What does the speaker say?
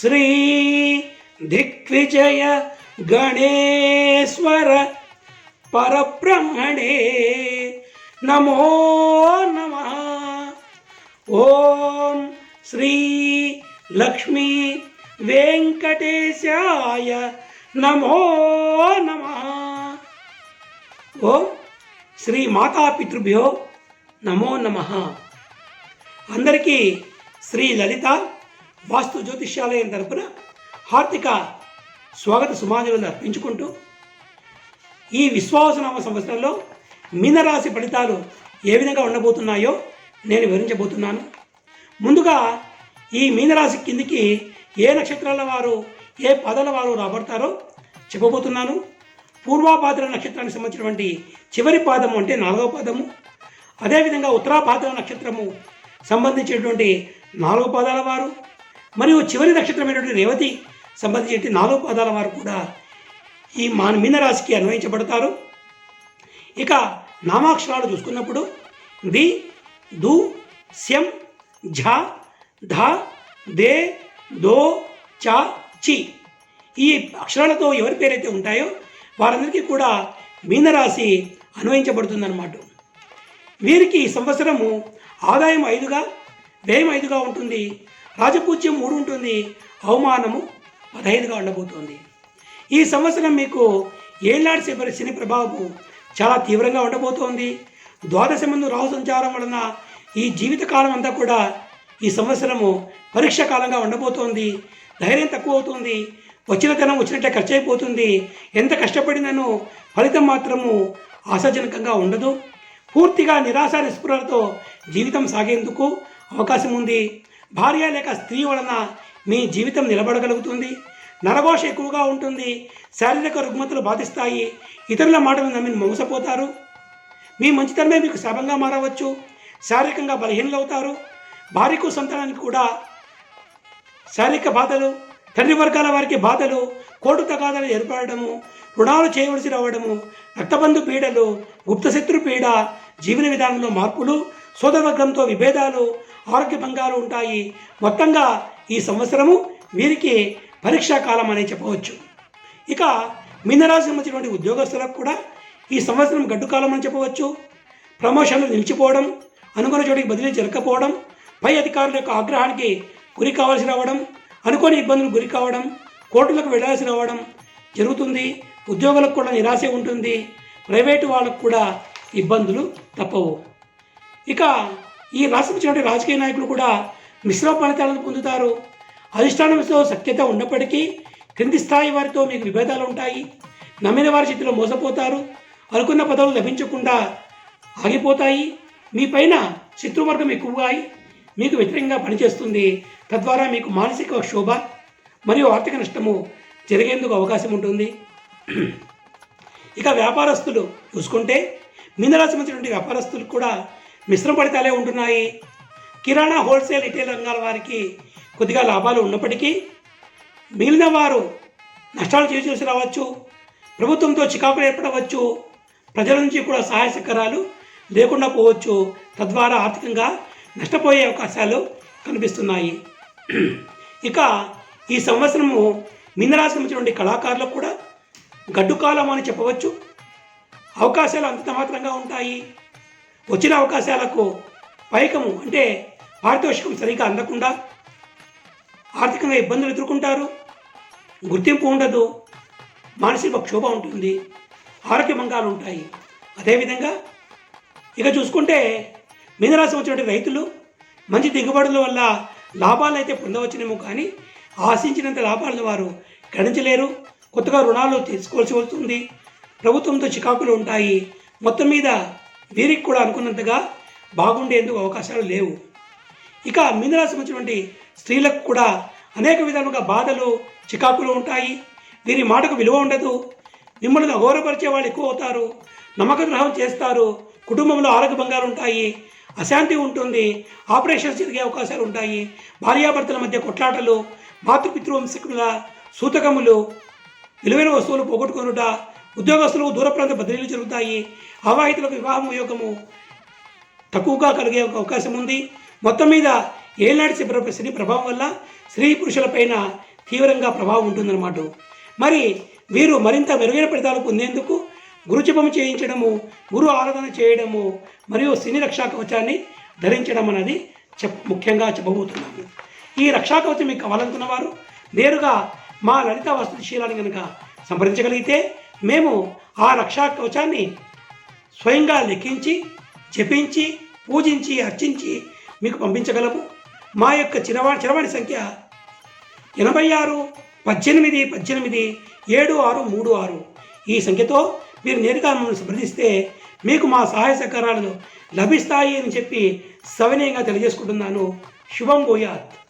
శ్రీ దిగ్విజయ గణేశ్వర పరబ్రహ్మణే నమో నమ ఓం శ్రీ లక్ష్మీ వెంకటేశాయ నమో నమ ఓం శ్రీ మాతాపితృభ్యో నమో నమ అందరికీ శ్రీ లలిత వాస్తు జ్యోతిష్యాలయం తరపున హార్దిక స్వాగత సుమాధులను అర్పించుకుంటూ ఈ విశ్వాసనామ సంవత్సరంలో మీనరాశి ఫలితాలు ఏ విధంగా ఉండబోతున్నాయో నేను వివరించబోతున్నాను. ముందుగా ఈ మీనరాశి కిందికి ఏ నక్షత్రాల వారు ఏ పదాల వారు రాబడతారో చెప్పబోతున్నాను. పూర్వాపాద్ర నక్షత్రానికి సంబంధించినటువంటి చివరి పాదము అంటే నాలుగవ పాదము. అదేవిధంగా ఉత్తరాపాద్ర నక్షత్రము సంబంధించినటువంటి నాలుగు పాదాల వారు మరియు చివరి నక్షత్రమైనటువంటి రేవతి సంబంధించిన నాలుగు పాదాల వారు కూడా ఈ మాన మీనరాశికి అన్వయించబడతారు. ఇక నామాక్షరాలు చూసుకున్నప్పుడు ది దు స్యం ఝ ధ దే దో చ చి. ఈ అక్షరాలతో ఎవరి పేరైతే ఉంటాయో వారందరికీ కూడా మీనరాశి అన్వయించబడుతుందన్నమాట. వీరికి ఈ సంవత్సరము ఆదాయం ఐదుగా వ్యయం ఐదుగా ఉంటుంది. రాజపూజ్యం మూడు ఉంటుంది అవమానము పదహైదుగా ఉండబోతోంది. ఈ సంవత్సరం మీకు ఏళ్ళాడి శని శని ప్రభావము చాలా తీవ్రంగా ఉండబోతోంది. ద్వాదశ ముందు రాహు సంచారం వలన ఈ జీవితకాలం అంతా కూడా ఈ సంవత్సరము పరీక్ష కాలంగా ఉండబోతోంది. ధైర్యం తక్కువ అవుతుంది వచ్చిన ధనం వచ్చినట్టే ఖర్చు అయిపోతుంది ఎంత కష్టపడినను ఫలితం మాత్రము ఆశాజనకంగా ఉండదు. పూర్తిగా నిరాశ నిస్పృహలతో జీవితం సాగేందుకు అవకాశం ఉంది భార్య లేక స్త్రీ వలన మీ జీవితం నిలబడగలుగుతుంది. నరఘోష ఎక్కువగా ఉంటుంది. శారీరక రుగ్మతలు బాధిస్తాయి. ఇతరుల మాటలు నమ్మి మోసపోతారు. మీ మంచితనమే మీకు శాపంగా మారవచ్చు. శారీరకంగా బలహీనలవుతారు. భార్యకు సంతానానికి కూడా శారీరక బాధలు తండ్రి వర్గాల వారికి బాధలు కోటు తగాదాలు ఏర్పడము రుణాలు చేయవలసి రావడము రక్తబంధు పీడలు గుప్తశత్రు పీడ జీవన విధానంలో మార్పులు సోదరవర్గంతో విభేదాలు ఆరోగ్య భంగాలు ఉంటాయి. మొత్తంగా ఈ సంవత్సరము వీరికి పరీక్షా కాలం అనే చెప్పవచ్చు. ఇక మీనరాశి సంబంధించినటువంటి ఉద్యోగస్తులకు కూడా ఈ సంవత్సరం గడ్డు కాలం అని చెప్పవచ్చు. ప్రమోషన్లు నిలిచిపోవడం అనుకున్న చోటికి బదిలీ జరగకపోవడం పై అధికారుల యొక్క ఆగ్రహానికి గురి కావాల్సి రావడం అనుకోని ఇబ్బందులు గురి కావడం కోర్టులకు వెళ్ళాల్సి రావడం జరుగుతుంది. ఉద్యోగులకు కూడా నిరాశ ఉంటుంది. ప్రైవేటు వాళ్ళకు కూడా ఇబ్బందులు తప్పవు. ఇక ఈ రాష్ట్రం రాజకీయ నాయకులు కూడా మిశ్రమ ఫలితాలను పొందుతారు. అధిష్టానంతో సత్యత ఉన్నప్పటికీ క్రింది స్థాయి వారితో మీకు విభేదాలు ఉంటాయి. నమ్మిన వారి చేతిలో మోసపోతారు. అనుకున్న పదవులు లభించకుండా ఆగిపోతాయి. మీ పైన శత్రువర్గం ఎక్కువగా అయి మీకు వ్యతిరేకంగా పనిచేస్తుంది. తద్వారా మీకు మానసిక శోభ మరియు ఆర్థిక నష్టము జరిగేందుకు అవకాశం ఉంటుంది. ఇక వ్యాపారస్తులు చూసుకుంటే మీనరాశి సంబంధించినటువంటి వ్యాపారస్తులకు కూడా మిశ్రమ ఫలితాలే ఉంటున్నాయి. కిరాణా హోల్సేల్ రిటైల్ రంగాల వారికి కొద్దిగా లాభాలు ఉన్నప్పటికీ మిగిలిన వారు నష్టాలు చేసి రావచ్చు ప్రభుత్వంతో చికాకులు ఏర్పడవచ్చు ప్రజల నుంచి కూడా సహాయ సహకారాలు లేకుండా పోవచ్చు. తద్వారా ఆర్థికంగా నష్టపోయే అవకాశాలు కనిపిస్తున్నాయి. ఇక ఈ సంవత్సరము మీనరాశి సంబంధించినటువంటి కళాకారులకు కూడా గడ్డు కాలం అని చెప్పవచ్చు. అవకాశాలు అంత మాత్రంగా ఉంటాయి. వచ్చిన అవకాశాలకు పైకము అంటే పారితోషికం సరిగా అందకుండా ఆర్థికంగా ఇబ్బందులు ఎదుర్కొంటారు. గుర్తింపు ఉండదు. మానసిక క్షోభ ఉంటుంది. ఆరోగ్య భంగాలు ఉంటాయి. అదేవిధంగా ఇక చూసుకుంటే మీనరాశి వచ్చినటువంటి రైతులు మంచి దిగుబడుల వల్ల లాభాలు అయితే పొందవచ్చునేమో కానీ ఆశించినంత లాభాలను వారు గణించలేరు. కొత్తగా రుణాలు తీసుకోవాల్సి వస్తుంది. ప్రభుత్వంతో చికాకులు ఉంటాయి. మొత్తం మీద వీరికి కూడా అనుకున్నంతగా బాగుండేందుకు అవకాశాలు లేవు. ఇక మీనరాశి వచ్చినటువంటి స్త్రీలకు కూడా అనేక విధాలుగా బాధలు చికాకులు ఉంటాయి. వీరి మాటకు విలువ ఉండదు. మిమ్మల్ని అఘోరపరిచే వాళ్ళు ఎక్కువ అవుతారు. నమ్మక ద్రోహం చేస్తారు. కుటుంబంలో ఆరోగ్య భంగాలు ఉంటాయి. అశాంతి ఉంటుంది. ఆపరేషన్స్ జరిగే అవకాశాలు ఉంటాయి. భార్యాభర్తల మధ్య కొట్లాటలు మాతృపితృవంశకుల సూతకములు విలువైన వస్తువులు పోగొట్టుకొనుట ఉద్యోగస్తులకు దూర ప్రాంత బదిలీలు జరుగుతాయి. అవాహితులకు వివాహం యోగము తక్కువగా కలిగే అవకాశం ఉంది. మొత్తం మీద ఏనాటి శని ప్రభావం వల్ల స్త్రీ పురుషులపైన తీవ్రంగా ప్రభావం ఉంటుందన్నమాట. మరి వీరు మరింత మెరుగైన ఫలితాలు పొందేందుకు గురుజపం చేయించడము గురు ఆరాధన చేయడము మరియు శని రక్షా కవచాన్ని ధరించడం అనేది చెప్ ముఖ్యంగా చెప్పబోతున్నాము. ఈ రక్షా కవచం మీకు కావాలనుకున్న వారు నేరుగా మా లలిత వస్తుశీలాన్ని కనుక సంప్రదించగలిగితే మేము ఆ రక్షా కవచాన్ని స్వయంగా లెక్కించి జపించి పూజించి అర్చించి మీకు పంపించగలము. మా యొక్క చిరవాణి చిరవాణి సంఖ్య ఎనభై ఆరు పద్దెనిమిది పద్దెనిమిది ఏడు ఆరు మూడు ఆరు. ఈ సంఖ్యతో మీరు నేరుగా మమ్మల్ని సంప్రదిస్తే మీకు మా సహాయ సహకారాలు లభిస్తాయి అని చెప్పి సవినయంగా తెలియజేసుకుంటున్నాను. శుభం భూయాత్.